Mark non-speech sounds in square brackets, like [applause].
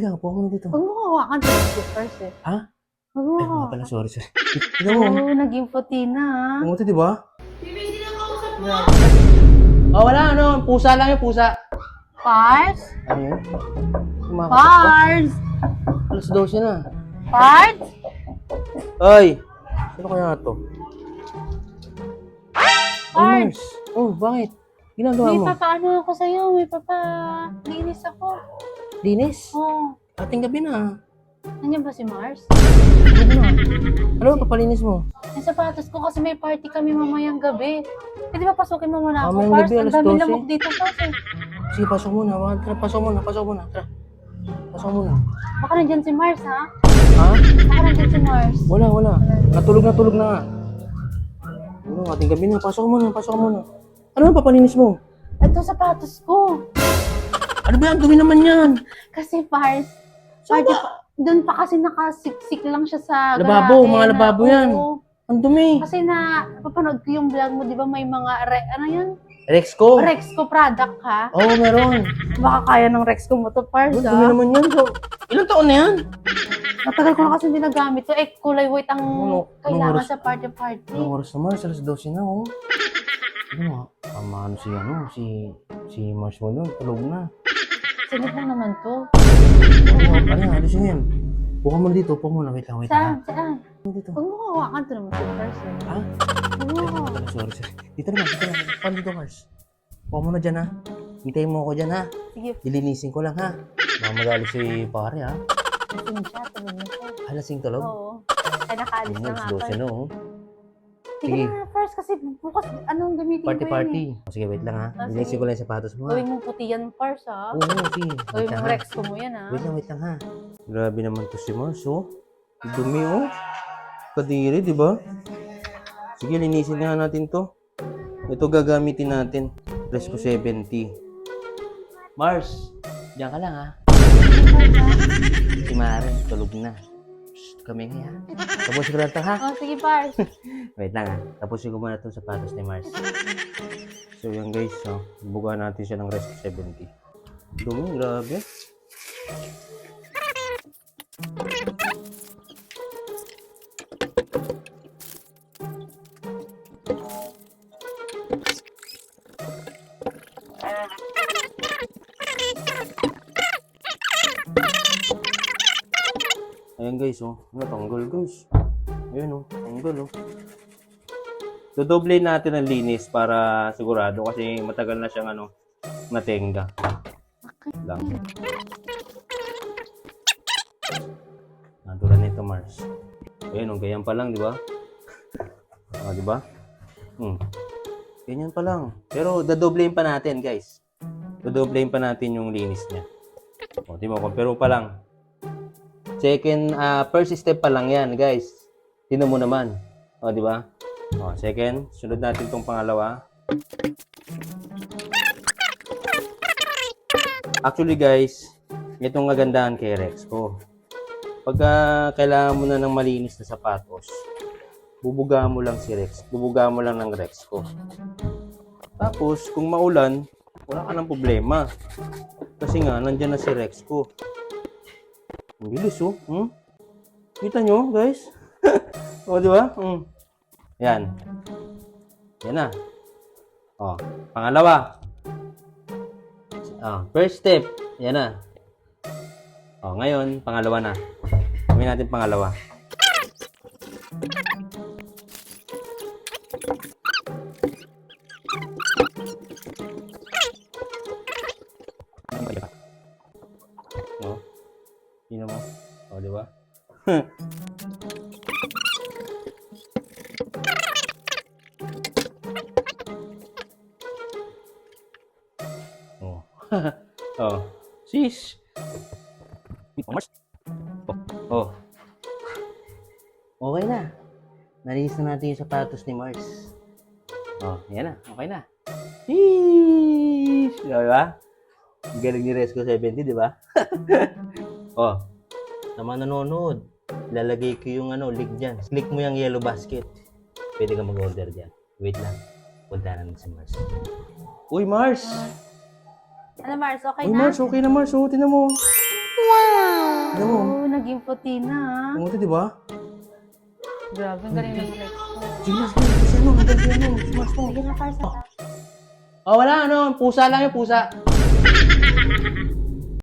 Kaya, po ako dito. Huwag mo hawakan sa first eh. Ha? Huwag mo Ay, mga hawakan. pala, sorry, sorry. Tignan mo. Oo, naging puti na ha. Umuti, di ba? Oh, wala, ano, pusa lang yung pusa. Pars? Ano yun? Pars? Alas 12 na. Pars? Ay! Sino kaya to? Pars? nurse. Oh, bakit? Ginagawa May mo? papaano ako sa'yo. May papa... Linis ako. Linis? Oh. Ating gabi na. Nandiyan ba si Mars? Gabi na. Ano papalinis mo? Yung sapatos ko kasi may party kami mamayang gabi. Pwede ba pasukin mo muna ako, Mamayang Pars? gabi, Ang alas dami 12. lamok dito, Pars eh. Sige, pasok muna. Wag, Tara, pasok muna. Pasok muna. Tara. Pasok muna. Baka nandyan si Mars, ha? Ha? Baka nandyan si Mars. Wala, wala. Natulog na tulog na nga. Ano, ating gabi na. Pasok muna. Pasok muna. Ano ang papalinis mo? Ito sapatos ko. Ano ba yan? Dumi naman yan. Kasi, Pars, Saan party ba? doon pa kasi nakasiksik lang siya sa Lababo, garahe mga na- lababo yan. Oo. Ang dumi. Kasi na, papanood ko yung vlog mo, di ba may mga, re, ano yun? Rexco. Rexco product, ha? Oo, oh, meron. Baka kaya ng Rexco mo to, Pars, Ang dumi naman yan. So, ilang taon na yan? Matagal ko na kasi hindi nagamit to. Eh, kulay white ang Ano- kailangan anong oras? sa party-party. Anong oras na Mars? Alas 12 na, oh. Ano nga? Tama, ano si, ano, si, si Mars mo doon. Tulog na. Sinip lang naman to. Oo, ano yan? Alisin yan. Buka mo dito. Buka muna. Wait lang, wait lang. Saan? Saan? ha? Dito. Huwag mo hawakan to naman si Pars. eh. Ha? Huwag mo hawakan. Sorry, sorry. Dito naman, dito naman. Paano dito, Mars? Buka mo na dyan, ha? Hintayin mo ako dyan, ha? Sige, Dilinisin ko lang, ha? Baka magalit si pare, ha? lasing siya. Tulog na siya. Alasing tulog. Oo. Ay, nakaalis na alas nga. 12 na, oh. Sige Sige. na, Pars, kasi bukas, anong gamitin Party, ko party. eh. Oh, sige, wait lang, ha? Ah, Dilinisin sige. ko lang yung sapatos mo, ha? Gawin mong puti yan, Pars, ha? Oo. Gawin Wait lang, mong ha? Rexco mo yan, ha? Wait lang, wait lang ha. Grabe naman to si Mars, oh. Dumi, oh. Kadiri, di ba? Sige, linisin nga natin to. Ito gagamitin natin. Fresco 70. Mars, diyan ka lang ha. Si Mare, tulog na. Shh, kami nga ha. Tapusin ko lang to ha. Oh, sige, Pars. [laughs] Wait lang ha. Tapusin ko muna itong sapatos ni Mars. So yan guys, oh. buga natin siya ng Resco 70. Dumi, grabe. Ayan guys, oh. Natanggal guys. Ayan oh, tanggal oh. Dodoble natin ang linis para sigurado kasi matagal na siyang ano, natenga. Lang. Natulad nito Mars. Ayan oh, ganyan pa lang, di ba? [laughs] Ah, di ba? Hmm. Ganyan pa lang. Pero dadoblein pa natin, guys. Dadoblein pa natin yung linis niya. O, di ba? Pero pa lang. Second, ah, first step pa lang yan, guys. Tinan mo naman. O, di ba? O, second, sunod natin tong pangalawa. Actually, guys, itong kagandahan kay Rexco. Pagka kailangan mo na ng malinis na sapatos, bubuga mo lang si Rex. Bubuga mo lang ng Rexco. Tapos, kung maulan, wala ka ng problema. Kasi nga, nandyan na si Rexco. Ang bilis, oh. Hmm? Kita nyo, guys? [laughs] o, di ba? Hmm. Yan. Yan na. O, pangalawa. Oh, first step. Yan na. O, ngayon, pangalawa na. Gawin natin pangalawa. Sino mo? O, di ba? oh. oh. Sis. Oh. Okay na. Nalinis na natin yung sapatos ni Mars. Oh, yan na. Okay na. Sis. Di ba? Ang Galing ni Resco 70, di ba? Oh. Sa mga nanonood, lalagay ko yung ano, link dyan. Click mo yung yellow basket. Pwede ka mag-order dyan. Wait lang. Punta natin si Mars. Uy, Mars! Ano, Mars? Okay Uy, na? Mars, okay na Mars. Oh, tinan mo. Ano mo? Oo, naging puti na ah. Ang di ba? Grabe, ang galing ng Rex ko. Sige na, sige na. Kasi ano, hanggang dyan mo. Smash mo. Sige na, Pars. Oh, wala, ano, pusa lang yung pusa.